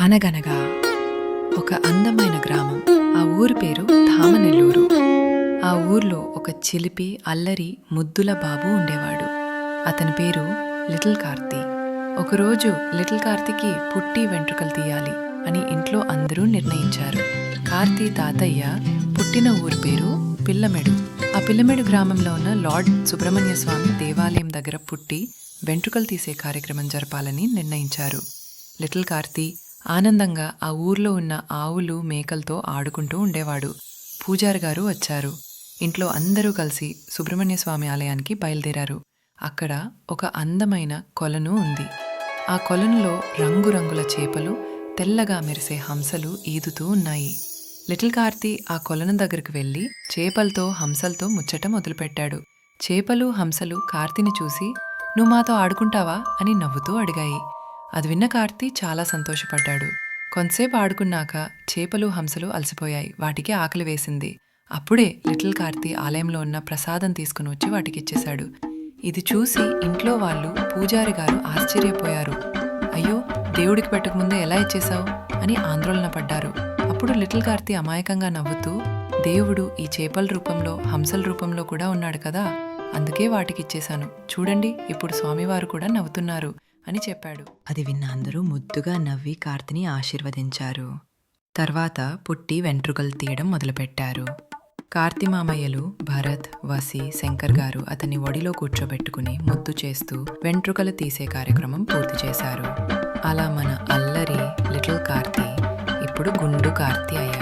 అనగనగా ఒక అందమైన గ్రామం. ఆ ఊరి పేరు ధామనెల్లూరు. ఆ ఊర్లో ఒక చిలిపి అల్లరి ముద్దుల బాబు ఉండేవాడు. అతని పేరు లిటిల్ కార్తీ. ఒకరోజు లిటిల్ కార్తీకి పుట్టి వెంట్రుకలు తీయాలి అని ఇంట్లో అందరూ నిర్ణయించారు. కార్తీ తాతయ్య పుట్టిన ఊరి పేరు పిల్లమెడు. ఆ పిల్లమెడు గ్రామంలో ఉన్న లార్డ్ సుబ్రహ్మణ్య స్వామి దేవాలయం దగ్గర పుట్టి వెంట్రుకలు తీసే కార్యక్రమం జరపాలని నిర్ణయించారు. లిటిల్ కార్తీ ఆనందంగా ఆ ఊర్లో ఉన్న ఆవులు మేకలతో ఆడుకుంటూ ఉండేవాడు. పూజారి గారు వచ్చారు. ఇంట్లో అందరూ కలిసి సుబ్రహ్మణ్య స్వామి ఆలయానికి బయలుదేరారు. అక్కడ ఒక అందమైన కొలను ఉంది. ఆ కొలనులో రంగురంగుల చేపలు తెల్లగా మెరిసే హంసలు ఈదుతూ ఉన్నాయి. లిటిల్ కార్తీ ఆ కొలను దగ్గరికి వెళ్ళి చేపలతో హంసలతో ముచ్చట మొదలుపెట్టాడు. చేపలు హంసలు కార్తీని చూసి నువ్వు మాతో ఆడుకుంటావా? అని నవ్వుతూ అడిగాయి. అది విన్న కార్తీ చాలా సంతోషపడ్డాడు. కొంతసేపు ఆడుకున్నాక చేపలు హంసలు అలసిపోయాయి. వాటికి ఆకలి వేసింది. అప్పుడే లిటిల్ కార్తీ ఆలయంలో ఉన్న ప్రసాదం తీసుకుని వచ్చి వాటికి ఇచ్చేశాడు ఇది చూసి ఇంట్లో వాళ్ళు పూజారి గారు ఆశ్చర్యపోయారు. అయ్యో దేవుడికి పెట్టకముందే ఎలా ఇచ్చేశావు? అని ఆందోళన పడ్డారు. అప్పుడు లిటిల్ కార్తీ అమాయకంగా నవ్వుతూ దేవుడు ఈ చేపల రూపంలో హంసల రూపంలో కూడా ఉన్నాడు కదా? అందుకే వాటికి ఇచ్చేశాను చూడండి ఇప్పుడు స్వామివారు కూడా నవ్వుతున్నారు. అని చెప్పాడు. అది విన్న అందరూ ముద్దుగా నవ్వి కార్తిని ఆశీర్వదించారు. తర్వాత పుట్టి వెంట్రుకలు తీయడం మొదలుపెట్టారు. కార్తి మామయ్యలు భరత్ వసి శంకర్ గారు అతన్ని ఒడిలో కూర్చోబెట్టుకుని ముద్దు చేస్తూ వెంట్రుకలు తీసే కార్యక్రమం పూర్తి చేశారు. అలా మన అల్లరి లిటిల్ కార్తి ఇప్పుడు గుండు కార్తి అయ్యారు